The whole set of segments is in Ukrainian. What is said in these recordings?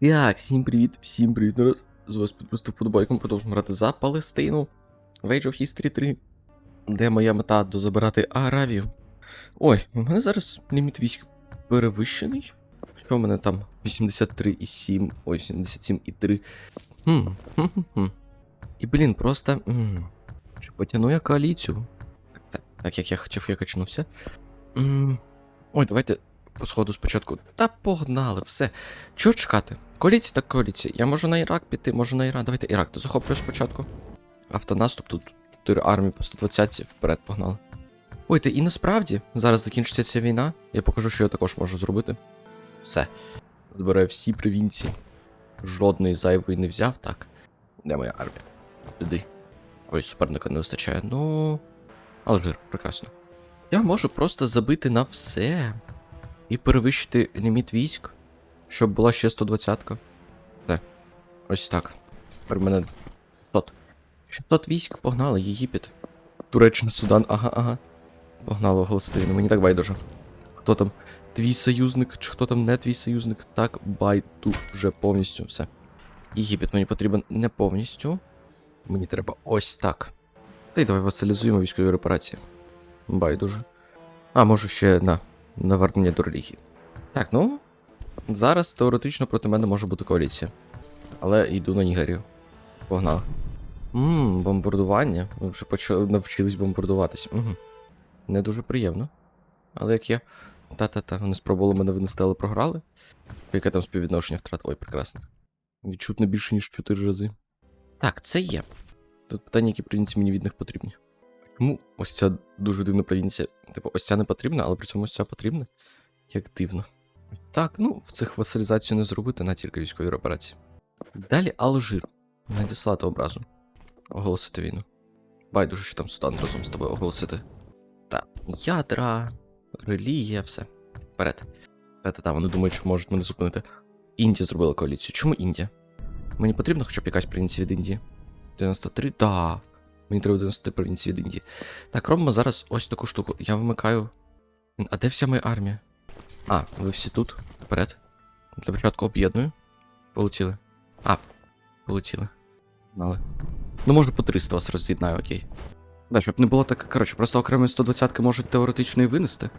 Так, всім привіт, всім привіт, народ. З вас підписав подобайком, продовжуємо грати за Палестину. в Age of History 3. Де моя мета дозабирати Аравію. Ой, у мене зараз ліміт військ перевищений. Що в мене там? 83,7, ой, 77,3. Хм, хм, хм. І, блін, просто. м, Чи потягну я коаліцію? Так, так, як я хотів, я качнувся. М, Ой, давайте сходу спочатку. Та погнали, все. Чого чекати? Коаліція так коаліція. Я можу на Ірак піти, можу на Іран. Давайте Ірак, ти захоплює спочатку. Автонаступ тут 4 армії по 120 вперед погнали. Ой, та і насправді зараз закінчиться ця війна. Я покажу, що я також можу зробити. Все. Збираю всі провінції. Жодної зайвої не взяв, так. Де моя армія? Туди. Ой, суперника не вистачає. Ну. Алжир, прекрасно. Я можу просто забити на все і перевищити ліміт військ, щоб була ще 120-ка. Все. Ось так. Тепер мене 600. 600 військ погнали, Єгипет. Туреччина, Судан, ага, ага. Погнали оголосити. Ну мені так байдуже. Хто там? Твій союзник, чи хто там не твій союзник? Так, байдуже повністю все. Єгипет мені потрібен не повністю. Мені треба ось так. Та й давай васалізуємо військові репарації. Байдуже. А, можу ще на навернення до релігії. Так, ну. Зараз теоретично проти мене може бути коаліція. Але йду на Нігерію. Погнали. Ммм, бомбардування. Ви вже почали навчились бомбардуватись. Угу. Не дуже приємно. Але як я. Та-та-та, вони спробували мене винести, але програли. Яке там співвідношення втрат? Ой, прекрасно. Відчутно більше, ніж в 4 рази. Так, це є. Тут питання, які провінції мені від них потрібні. Чому ось ця дуже дивна провінція? Типу, ось ця не потрібна, але при цьому ось ця потрібна? Як дивно. Так, ну, в цих васалізацію не зробити на тільки військові операції. Далі Алжир. Надіслати образу. Оголосити війну. Байдуже, що там Судан разом з тобою оголосити. Так, ядра, релігія, все. Вперед. Та-та-та, вони думають, що можуть мене зупинити. Індія зробила коаліцію. Чому Індія? Мені потрібна хоча б якась провінція від Індії. 93? Да. Мені треба 93 провінції від Індії. Так, робимо зараз ось таку штуку. Я вимикаю. А де вся моя армія? А, ви всі тут? Вперед. Для початку об'єдную. Полетіли. А, полетіли. Мали. Ну, можу по 300 вас роз'єднаю, окей. Да, щоб не було так. Коротше, просто окремі 120-ки можуть теоретично і винести.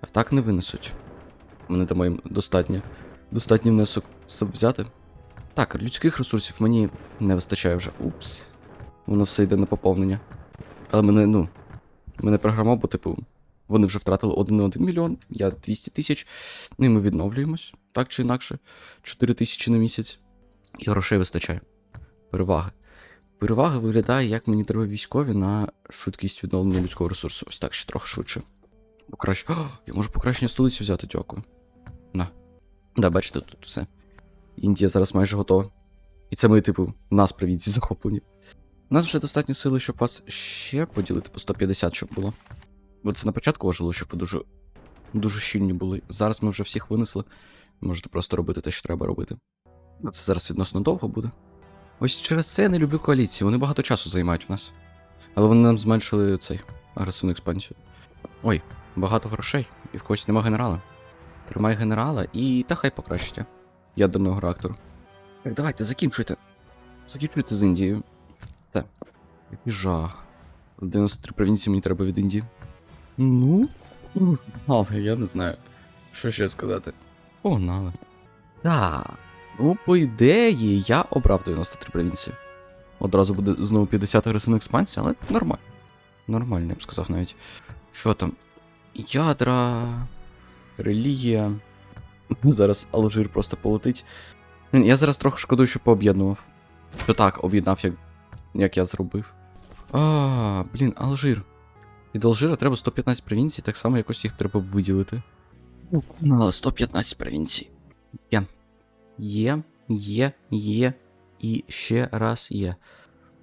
А так не винесуть. Мене там їм достатньо. Достатній внесок взяти. Так, людських ресурсів мені не вистачає вже. Упс. Воно все йде на поповнення. Але мене, ну. Мене програма, бо, типу, вони вже втратили 1,1 мільйон, я 200 тисяч. Ну і ми відновлюємось, так чи інакше. 4 тисячі на місяць. І грошей вистачає. Переваги. Перевага виглядає, як мені треба військові на швидкість відновлення людського ресурсу. Ось так ще трохи швидше. Покращ... О, я можу покращення столиці взяти, дякую. На. Да, бачите, тут все. Індія зараз майже готова. І це ми, типу, нас провінції захоплені. У нас вже достатньо сили, щоб вас ще поділити по 150, щоб було. Бо це на початку важливо, щоб ви дуже, дуже щільні були. Зараз ми вже всіх винесли. Можете просто робити те, що треба робити. Це зараз відносно довго буде. Ось через це я не люблю коаліції, вони багато часу займають в нас. Але вони нам зменшили цей агресивну експансію. Ой, багато грошей, і в когось нема генерала. Тримай генерала і та хай покращиться ядерного реактору. Так, давайте, закінчуйте. Закінчуйте з Індією. Це. Який жах. 93 провінції мені треба від Індії. Ну, але я не знаю. Що ще сказати. Погнали. Так. Ну, по ідеї, я обрав 93 провінції. Одразу буде знову 50 агресивна експансія, але нормально. Нормально, я б сказав навіть. Що там? Ядра. Релігія. Зараз Алжир просто полетить. Я зараз трохи шкодую, що пооб'єднував. Що так, об'єднав, як, як я зробив. А, блін, Алжир. Від Алжира треба 115 провінцій, так само якось їх треба виділити. Ну, але 115 провінцій. Є. Є, є, є. І ще раз є.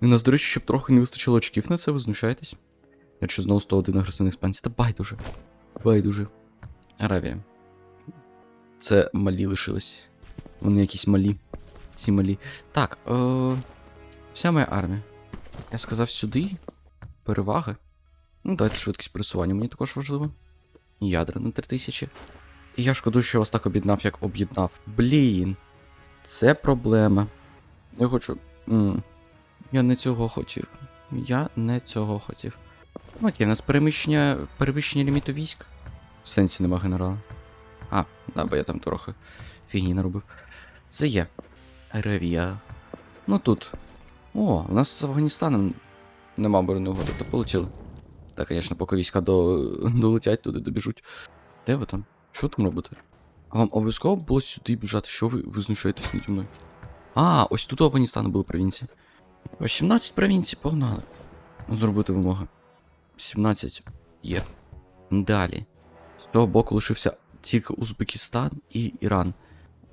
І у нас, до речі, щоб трохи не вистачило очків на це, ви знущаєтесь. Якщо знову 101 агресивних експансій, та байдуже. Байдуже. Аравія. Це малі лишилось. Вони якісь малі. Ці малі. Так, е... вся моя армія. Я сказав сюди. Переваги. Ну, давайте швидкість пересування, мені також важливо. Ядра на 3000. І я шкодую, що я вас так об'єднав, як об'єднав. Блін. це проблема. Я хочу. м, Я не цього хотів. Я не цього хотів. Ну, Окей, у нас переміщення, перевищення ліміту військ. В сенсі нема генерала. А, да, бо я там трохи фігні наробив. Це є. Аравія. Ну тут. О, у нас з Афганістаном нема оборонної угоди, то полетіли. Так, звісно, поки війська до... долетять туди, добіжуть. Де ви там? Що там робите? А вам обов'язково було сюди біжати? Що ви, ви знущаєтесь наді мною? А, ось тут у Афганістану були провінції. Ось 17 провінцій, погнали. Зробити вимоги. 17 є. Далі. З того боку лишився тільки Узбекистан і Іран.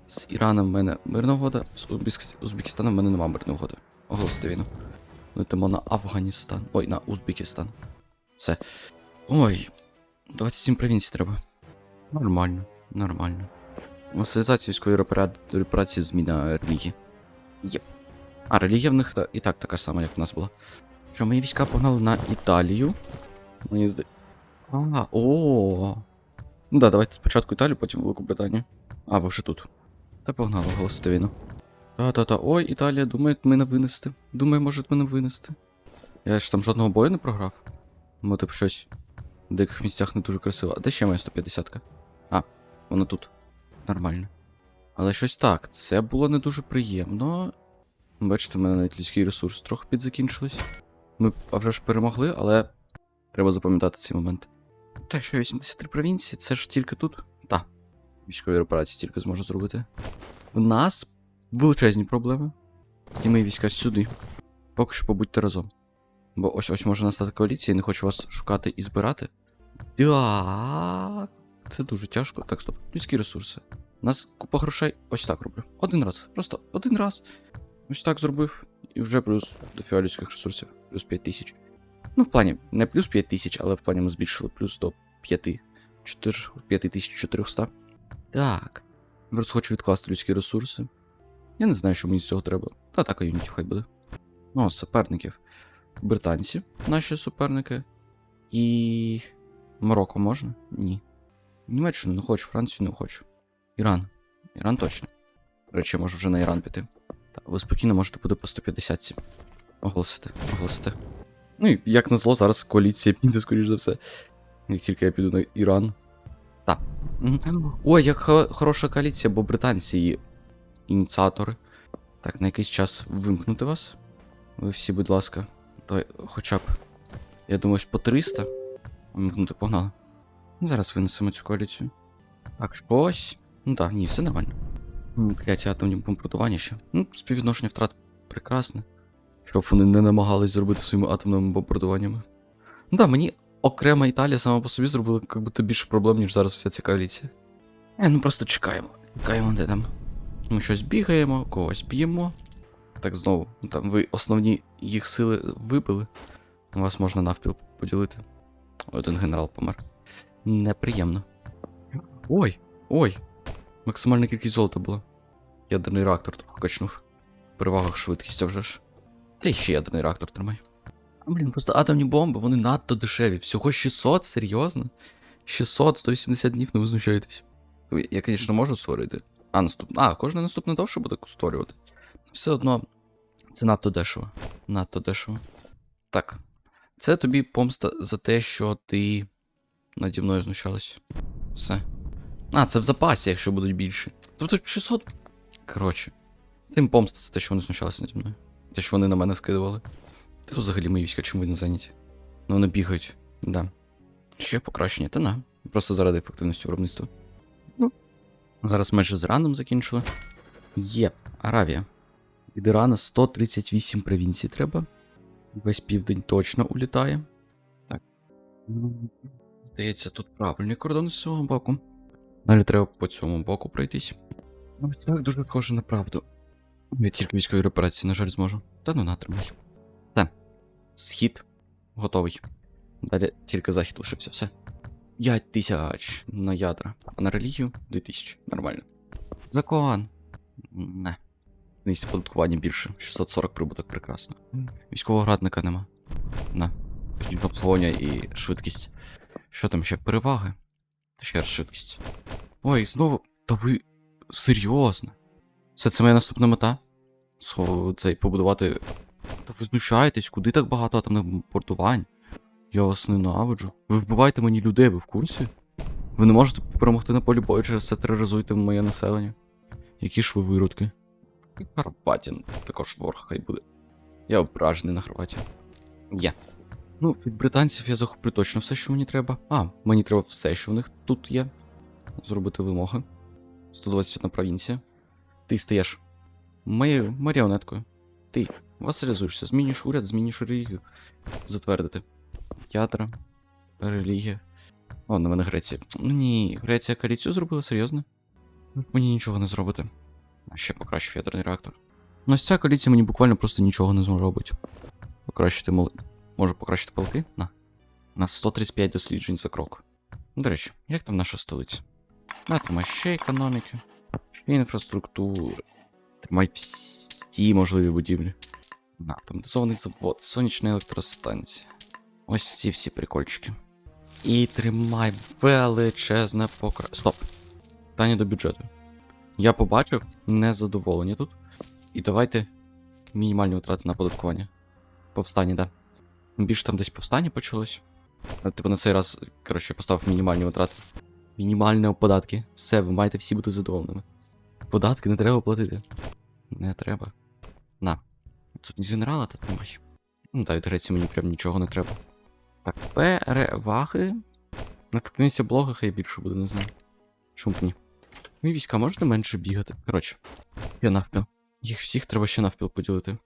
З Іраном в мене мирна угода, з Узбек- Узбекистаном в мене нема мирної угоди. Оголосити війну. Летимо на Афганістан. Ой, на Узбекистан. Все. Ой, 27 провінцій треба. Нормально, нормально. Масалізація військової репара- операції зміна релігії. Єп. А релігія в них і так така сама, як в нас була. Що, мої війська погнали на Італію. Мені зда... А, о. Ну да, давайте спочатку Італію, потім Велику Британію. А, ви вже тут. Та погнали оголосити війну. Та-та-та. Ой, Італія, думає мене винести. Думає, може мене винести. Я ж там жодного бою не програв. Мо типу щось в деяких місцях не дуже красиво. А де ще моя 150-ка? А, вона тут. Нормально. Але щось так, це було не дуже приємно. Бачите, в мене навіть людський ресурс трохи підзакінчились. Ми а вже ж перемогли, але треба запам'ятати цей момент. Так що 83 провінції, це ж тільки тут? Так. Військові операції тільки зможу зробити. В нас величезні проблеми. Знімай війська сюди. Поки що побудьте разом. Бо ось ось може настати коаліція, я не хочу вас шукати і збирати. Так. Це дуже тяжко. Так, стоп. Людські ресурси. У нас купа грошей. Ось так роблю. Один раз. Просто один раз. Ось так зробив. І вже плюс до людських ресурсів. Плюс 5 тисяч. Ну, в плані, не плюс 5 тисяч, але в плані ми збільшили плюс до 5. 4, 5400. Так. Просто хочу відкласти людські ресурси. Я не знаю, що мені з цього треба. Та так, юнітів хай буде. Ну, суперників. Британці, наші суперники. І. Марокко можна? Ні. Німеччину не хочу, Францію не хочу. Іран. Іран точно. Речі, можу вже на Іран піти. Так, ви спокійно можете бути по 150 Оголосити, оголосити. Ну і як назло, зараз коаліція піде, скоріш за все. Як тільки я піду на Іран. Так. Ой, як хо- хороша коаліція, бо британці її ініціатори. Так, на якийсь час вимкнути вас. Ви всі, будь ласка. Давай, хоча б. Я думаю, по 300. Вимкнути, погнали. Зараз винесемо цю коаліцію. Так, щось. Ну так, ні, все нормально. Кляті атомні бомбардування ще. Ну, співвідношення втрат прекрасне. Щоб вони не намагались зробити своїми атомними бомбардуваннями. Ну так, мені окрема Італія сама по собі зробила як будто більше проблем, ніж зараз вся ця коаліція. Е, ну просто чекаємо. Чекаємо, де там. Ми щось бігаємо, когось б'ємо. Так знову, ну, там ви основні їх сили вибили. Вас можна навпіл поділити. Один генерал помер. Неприємно. Ой, ой. Максимальна кількість золота була. Ядерний реактор трохи качнув. В перевагах швидкість вже ж. Та й ще ядерний реактор тримай. А, блін, просто атомні бомби, вони надто дешеві. Всього 600, серйозно? 600, 180 днів, не визначайтесь. Я, звісно, можу створити. А, наступне. А, кожне наступне довше буде створювати. Все одно, це надто дешево. Надто дешево. Так. Це тобі помста за те, що ти наді мною знущалась. Все. А, це в запасі, якщо будуть більше. Тобто 600. Коротше. Цим помста за те, що вони знущалися наді мною. Те, що вони на мене скидували. Та взагалі мої війська чим вони зайняті. Ну вони бігають, да. Ще покращення, та на. Просто заради ефективності виробництва. Зараз майже з Іраном закінчили. Є, Аравія. Від Ірана 138 провінцій треба. Весь південь точно улітає. Так. Здається, тут правильний кордон з цього боку. Далі треба по цьому боку пройтись. Ну, ось так дуже схоже на правду. Я тільки військові операції, на жаль, зможу. Та ну натримай. Та. Схід готовий. Далі тільки захід лишився, все. 5 тисяч на ядра, а на релігію 2000. Нормально. Закон. Не. Місце податкування більше. 640 прибуток прекрасно. Військового градника нема. На. Тільки обслуговування і швидкість. Що там ще? Переваги? Ще раз швидкість. Ой, знову. Та ви. Серйозно. Все це моя наступна мета. Цей побудувати. Та ви знущаєтесь, куди так багато атомних бомбардувань? Я вас ненавиджу. Ви вбиваєте мені людей, ви в курсі? Ви не можете перемогти на полі бою, через це тероризуєте моє населення. Які ж ви виродки? Хорватін також ворог хай буде. Я ображений на Хорватію. Є. Ну, від британців я захоплю точно все, що мені треба. А, мені треба все, що в них тут є. Зробити вимоги. 121 провінція. Ти стаєш моєю маріонеткою. Ти васалізуєшся, змінюєш уряд, змінюєш релігію. Затвердити. Ядра, релігія. О, на мене Греція. Ну ні, Греція коаліцію зробила, серйозно? Мені нічого не зробите. А ще покращив ядерний реактор. Ну, ось ця коаліція мені буквально просто нічого не зробить. Покращити мол... Можу покращити полки? На. На 135 досліджень за крок. До речі, як там наша столиця? На, тримай ще економіки, ще інфраструктури. Тримай всі можливі будівлі. На, автоматизований завод, сонячна електростанція. Ось ці всі прикольчики. І тримай величезне покра. Стоп. Питання до бюджету. Я побачив незадоволення тут. І давайте мінімальні витрати на податкування. Повстання, да. Більше там десь повстання почалось. Типу на цей раз, коротше, я поставив мінімальні витрати. Мінімальні податки. Все, ви маєте всі бути задоволеними. Податки не треба платити. Не треба. На. Тут генерала та тримай. Ну та від Греції мені прям нічого не треба. Так, переваги. Ефективність блога хай більше буде, не знаю. Чому б ні? Мої війська можете менше бігати? Коротше, я навпіл. Їх всіх треба ще навпіл поділити.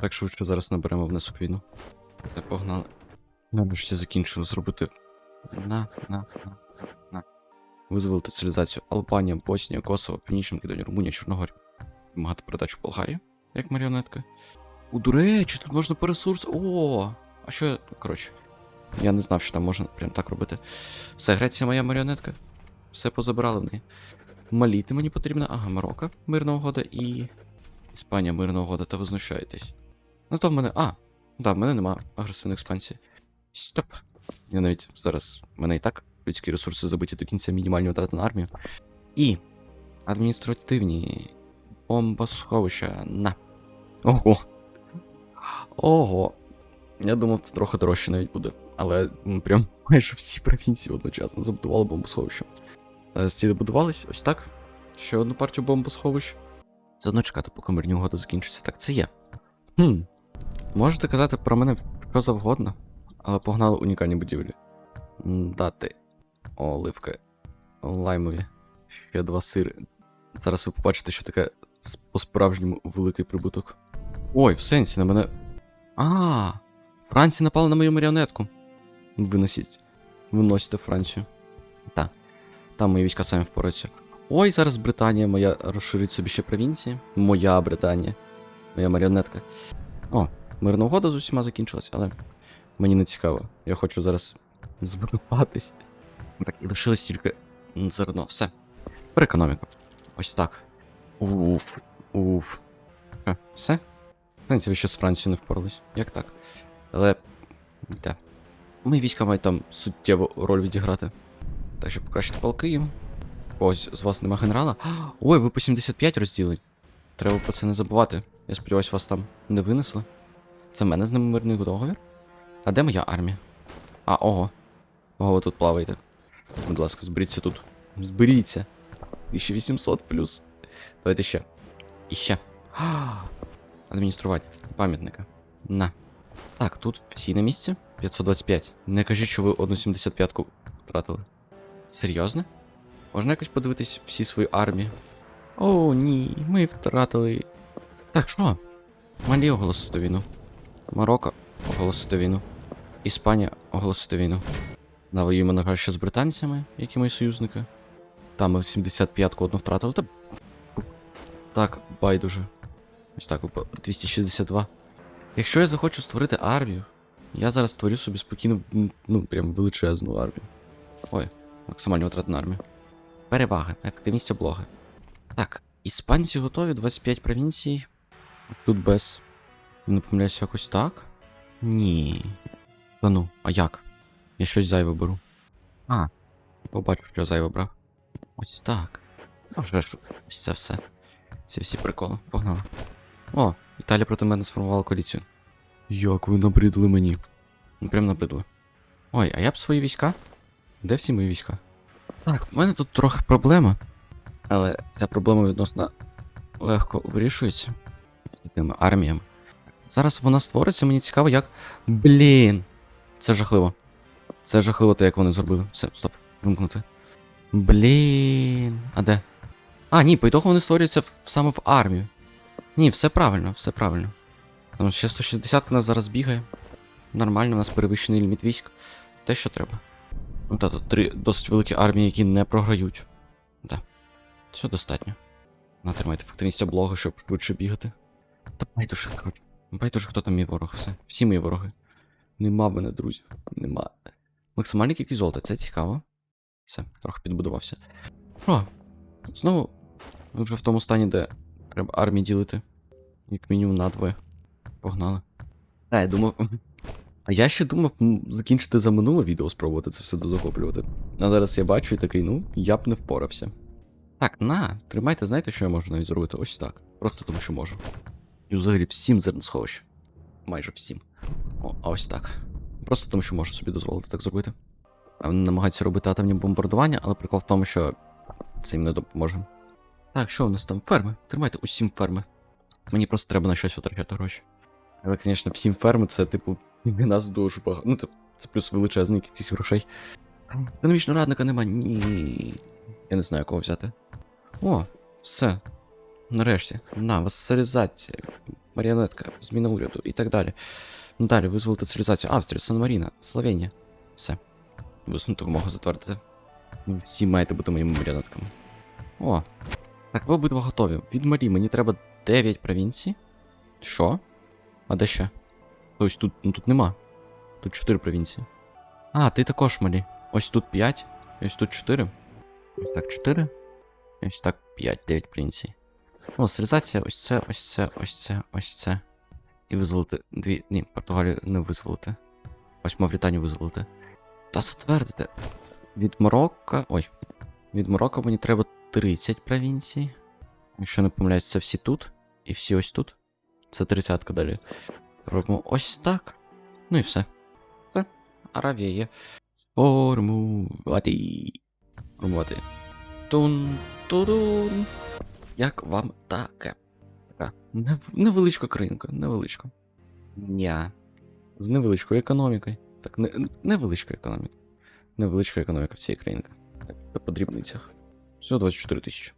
Так швидше зараз наберемо внесок війну. Це погнали. Нарешті закінчили зробити. На, на, на, на. Визволити цивілізацію Албанія, Боснія, Косово, Північна Македонія, Румунія, Чорногорія. Вимагати передачу Болгарії, як маріонетка. У, до речі, тут можна по ресурс. О! А що я. Коротше. Я не знав, що там можна прям так робити. Все, Греція моя маріонетка. Все позабирали в неї. Маліти мені потрібно. Ага, Марокко, мирна угода і. Іспанія, мирна угода, та ви знущаєтесь. Ну то в мене. А, да, в мене нема агресивної експансії. Стоп. Я навіть зараз. В мене і так людські ресурси забиті до кінця мінімальні витрати на армію. І. Адміністративні бомбосховища на. Ого. Ого. Я думав, це трохи дорожче навіть буде. Але прям майже всі провінції одночасно забудували бомбосховище. Зараз ці добудувались, ось так. Ще одну партію бомбосховищ. Заодно чекати, поки мирні угоди закінчаться. Так, це є. Хм. Можете казати про мене що завгодно, але погнали унікальні будівлі. Дати. Оливки. Лаймові. Ще два сири. Зараз ви побачите, що таке по-справжньому великий прибуток. Ой, в сенсі на мене. А, Франція напала на мою маріонетку. Виносіть. Виносите Францію. Так. Там мої війська самі впораються. Ой, зараз Британія моя розширить собі ще провінції. Моя Британія. Моя маріонетка. О, мирна угода з усіма закінчилась, але мені не цікаво. Я хочу зараз збудуватись. Так, і лишилось тільки зерно. Все. Про економіку. Ось так. Уф. Уф. Все? Знаєте, ви ще з Францією не впорались. Як так? Але. Де? Мої війська мають там суттєву роль відіграти. Так що покращити полки їм. Ось з вас нема генерала. Ой, ви по 75 розділень. Треба про це не забувати. Я сподіваюся, вас там не винесли. Це в мене з ними мирний договір? А де моя армія? А, ого. Ого, ви тут плаваєте. Будь ласка, зберіться тут. Зберіться. 1800 плюс. Давайте ще. І ще. Адмініструвати. Пам'ятника. На. Так, тут всі на місці. 525. Не кажіть, що ви одну 75-ку втратили. Серйозно? Можна якось подивитись всі свої армії? О, ні, ми втратили. Так, що? Малі оголосити війну. Марокко оголосити війну. Іспанія оголосити війну. Навоюємо, на жаль, ще з британцями, які мої союзники. Там ми 75-ку одну втратили. Та... Так, байдуже. Ось так, 262. Якщо я захочу створити армію, я зараз створю собі спокійно, ну, прям величезну армію. Ой, максимальні витрати на армію. Перевага, ефективність облоги. Так, іспанці готові, 25 провінцій. Тут без. Не помиляюся якось так? Ні. Та ну, а як? Я щось зайве беру. А, побачу, що я зайве брав. Ось так. Вже ж ось це все. Ці всі приколи. Погнали. О, Італія проти мене сформувала коаліцію. Як ви набридли мені. Ну, прям набридли. Ой, а я б свої війська? Де всі мої війська? Так, в мене тут трохи проблема. Але ця проблема відносно легко вирішується з такими арміями. Зараз вона створиться, мені цікаво, як. Блін. Це жахливо. Це жахливо те, як вони зробили. Все, стоп, вимкнути. Блін. А де? А, ні, по ітогу вони створюються в, саме в армію. Ні, все правильно, все правильно. Там ще 160 нас зараз бігає. Нормально, у нас перевищений ліміт військ. Те, що треба. Ну та тут три досить великі армії, які не програють. Да. Все достатньо. Натримайте ефективність облоги, щоб швидше бігати. Та байдуже, коротше. Байдуже, хто там мій ворог, все. Всі мої вороги. Нема мене, друзі. Нема. Максимальна кількість золота, це цікаво. Все, трохи підбудувався. О, знову ми вже в тому стані, де треба армії ділити. Як мінімум на двоє. Погнали. А, я думав. А я ще думав закінчити за минуле відео, спробувати це все дозахоплювати. А зараз я бачу і такий, ну, я б не впорався. Так, на, тримайте, знаєте, що я можу навіть зробити? Ось так. Просто тому, що можу. І взагалі всім зерносховищ. Майже всім. О, а ось так. Просто тому, що можу собі дозволити так зробити. Вони намагаються робити атомні бомбардування, але прикол в тому, що це їм не допоможе. Так, що у нас там? Ферми. Тримайте усім ферми. Мені просто треба на щось витрачати гроші. Але, звісно, всім ферми це, типу, для нас дуже багато. Ну, це плюс величезний кількість грошей. Економічного радника нема. Ні. Я не знаю, кого взяти. О, все. Нарешті. На, васалізація, маріонетка, зміна уряду і так далі. Ну далі, визволити цивілізацію Австрія, Сан-Маріна, Словенія. Все. Висунути вимогу затвердити. Ви всі маєте бути моїми маріонетками. О. Так, ви обидва готові. Від Марі мені треба 9 провінцій. Що? А де ще? Ось тут, ну тут нема. Тут 4 провінції. А, ти також Малі. Ось тут 5, ось тут 4. Ось так 4. Ось так 5, 9 провінцій. О, стилізація, ось це, ось це, ось це, ось це. І визволити дві. Ні, Португалію не визволити. Ось Мавританію визволити. Та затвердити. Від Марокко. Ой. Від Марокко мені треба 30 провінцій. Якщо не помиляюсь, це всі тут. І всі ось тут. Це 30 далі. Робимо ось так. Ну і все. Все. Аравія є. Сформувати. Формувати. Тун тудун. Як вам таке? Така невеличка країнка, невеличка. Ня. З невеличкою економікою. Так, не, невеличка економіка. Невеличка економіка в цій країнці. Так, по дрібницях. Всього 24 тисячі.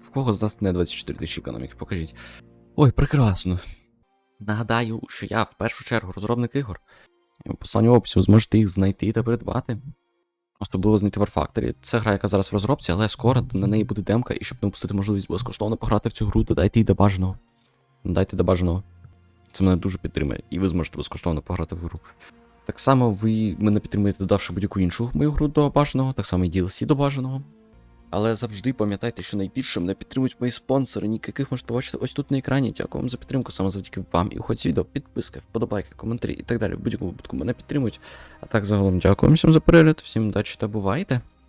В кого з нас не 24 тисячі економіки? Покажіть. Ой, прекрасно. Нагадаю, що я в першу чергу розробник ігор. В посланні описі ви зможете їх знайти та придбати. Особливо знайти War Factory. Це гра, яка зараз в розробці, але скоро на неї буде демка, і щоб не упустити можливість безкоштовно пограти в цю гру, додайте їй до бажаного. Дайте до бажаного. Це мене дуже підтримує, і ви зможете безкоштовно пограти в гру. Так само ви мене підтримуєте, додавши будь-яку іншу мою гру до бажаного, так само і DLC до бажаного. Але завжди пам'ятайте, що найбільше мене підтримують мої спонсори, Ніяких яких можете побачити ось тут на екрані. Дякую вам за підтримку, саме завдяки вам. І хоч відео, підписки, вподобайки, коментарі і так далі. В будь-якому випадку мене підтримують. А так загалом дякую всім за перегляд, всім удачі та бувайте!